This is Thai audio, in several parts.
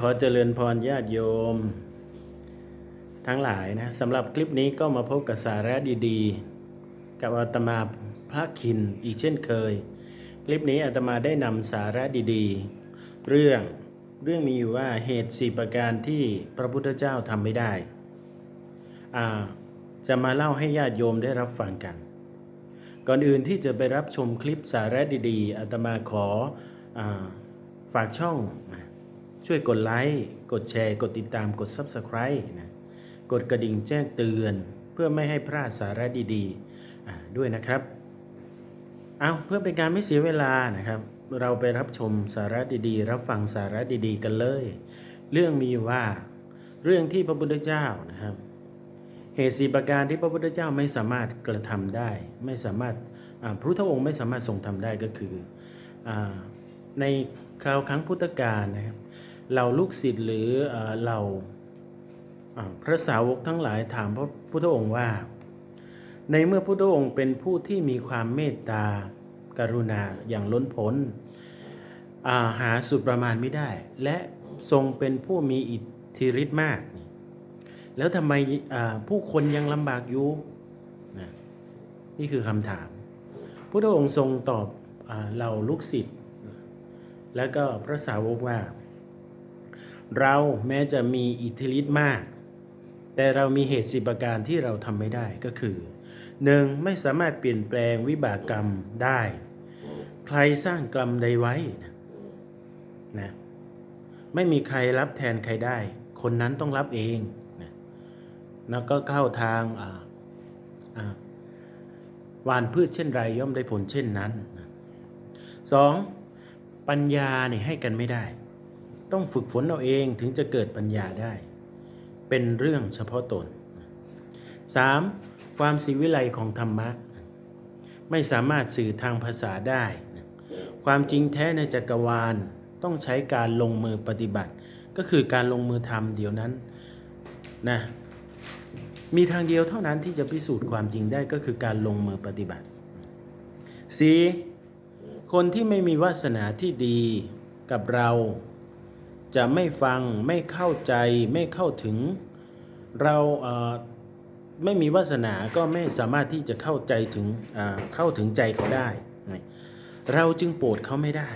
ขอเจริญพรญาติโยม ทั้งหลายนะสำหรับคลิปนี้ก็มาพบกับสาระดีๆ กับอาตมาพระคินอีกเช่นเคย คลิปนี้อาตมาได้นำสาระดีๆ เรื่องเรื่องมีอยู่ว่าเหตุสี่ประการที่พระพุทธเจ้าทำไม่ได้อ่าจะมาเล่าให้ญาติโยมได้รับฟังกัน ก่อนอื่นที่จะไปรับชมคลิปสาระดีๆอาตมาขออาฝากช่องนะ ช่วยกดไลค์ กดแชร์ กดติดตาม กด Subscribe นะ กดกระดิ่งแจ้งเตือน เพื่อไม่ให้พลาดสาระดีๆอ่าด้วยนะครับ เอาเพื่อเป็นการไม่เสียเวลานะครับ เราไปรับชมสาระดีๆ รับฟังสาระดีๆ กันเลย เรื่องมีว่าเรื่องที่พระพุทธเจ้านะครับ เหตุสีประการที่พระพุทธเจ้าไม่สามารถกระทำได้ ไม่สามารถพระพุทธองค์ไม่สามารถทรงทำได้ก็คืออในคราวครั้งพุทธกาลนะครับ เราลูกศิษย์หรือเราอ่าพระสาวกทั้งหลายถามพระพุทธองค์ว่า ในเมื่อพระพุทธองค์เป็นผู้ที่มีความเมตตา กรุณาอย่างล้นพ้นาหาสุดประมาณไม่ได้ และทรงเป็นผู้มีอิทธิฤทธิ์มาก แล้วทำไมผู้คนยังลำบากอยู่นะนี่คือคำถามพระองค์ทรงตอบอเราลูกศิษย์ แล้วก็พระสาวกว่า เราแม้จะมีอิทธิฤทธิ์มาก แต่เรามีเหตุสิบประการที่เราทำไม่ได้ก็คือหนึ่งไม่สามารถเปลี่ยนแปลงวิบากกรรมได้ ใครสร้างกรรมใดไว้นะนะไม่มีใครรับแทนใครได้ คนนั้นต้องรับเองนะแล้วก็เข้าทางอ่าอ่าหวานพืชเช่นไรย่อมได้ผลเช่นนั้นสองปัญญาเนี่ยให้กันไม่ได้ ต้องฝึกฝนเอาเองถึงจะเกิดปัญญาได้ เป็นเรื่องเฉพาะตน 3. ความศิวิไลของธรรมะ ไม่สามารถสื่อทางภาษาได้ ความจริงแท้ในจักรวาลต้องใช้การลงมือปฏิบัติ ก็คือการลงมือทำเดี๋ยวนั้นนะมีทางเดียวเท่านั้นที่จะพิสูจน์ความจริงได้ก็คือการลงมือปฏิบัติ 4. คนที่ไม่มีวาสนาที่ดีกับเรา จะไม่ฟังไม่เข้าใจไม่เข้าถึง เราเไม่มีวาสนาก็ไม่สามารถที่จะเข้าใจถึงเข้าถึงใจเขาได้ เราจึงโปรดเขาไม่ได้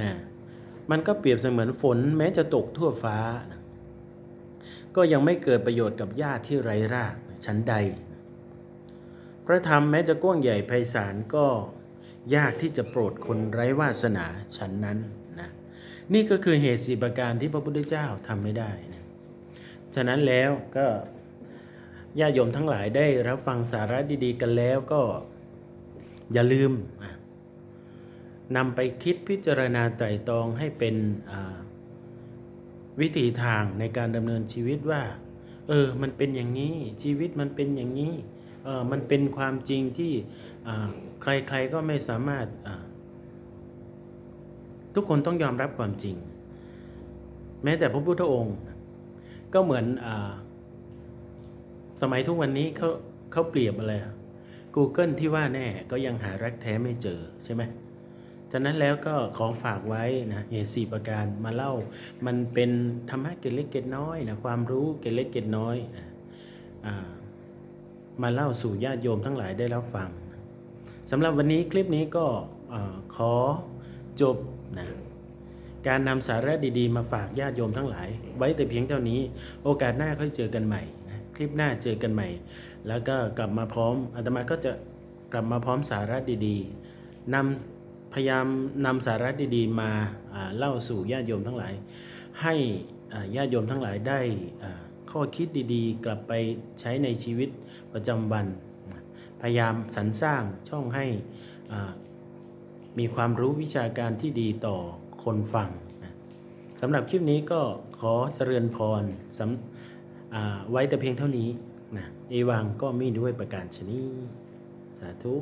นะมันก็เปรียบเสมือนฝนแม้จะตกทั่วฟ้า ก็ยังไม่เกิดประโยชน์กับหญ้าที่ไร้รากชั้นใด พระธรรมแม้จะกว้างใหญ่ไพศาลก็ยากที่จะโปรดคนไร้วาสนาชั้นนั้นนะ นี่ก็คือเหตุสีประการที่พระพุทธเจ้าทำไม่ได้นะฉะนั้นแล้วก็ญาติโยมทั้งหลายได้รับฟังสาระดี ๆ กันแล้วก็อย่าลืมนำไปคิดพิจารณาไตรตรองให้เป็นวิถีทางในการดำเนินชีวิตว่า เออ มันเป็นอย่างนี้ ชีวิตมันเป็นอย่างนี้ เออ มันเป็นความจริงที่ใครๆก็ไม่สามารถ ทุกคนต้องยอมรับความจริง แม้แต่พระพุทธองค์ ก็เหมือนอสมัยทุกวันนี้เขาเขาเปรียบอะไร Google ที่ว่าแน่ก็ยังหารักแท้ไม่เจอใช่ไหมฉะนั้นแล้วก็ขอฝากไว้นะเหตุสี่ประการมาเล่า มันเป็นธรรมะเกร็ดเล็กเกร็ดน้อยนะความรู้เกร็ดเล็กเกร็ดน้อยนะอมาเล่าสู่ญาติโยมทั้งหลายได้รับฟังสำหรับวันนี้คลิปนี้ก็อขอ จบนะการนำสาระดีๆ มาฝากญาติโยมทั้งหลาย ไว้แต่เพียงเท่านี้ โอกาสหน้าค่อยเจอกันใหม่นะคลิปหน้าเจอกันใหม่ แล้วก็กลับมาพร้อมอาตมาก็จะกลับมาพร้อมสาระดีๆนำพยายามนำสาระดีๆ มาเล่าสู่ญาติโยมทั้งหลาย ให้ญาติโยมทั้งหลายได้ข้อคิดดีๆ กลับไปใช้ในชีวิตประจำวัน พยายามสรรสร้างช่องให้อา มีความรู้วิชาการที่ดีต่อคนฟังสำหรับคลิปนี้ก็ขอเจริญพรสำไว้แต่เพียงเท่านี้นะเอวังก็มีด้วยประการชนีสาธุ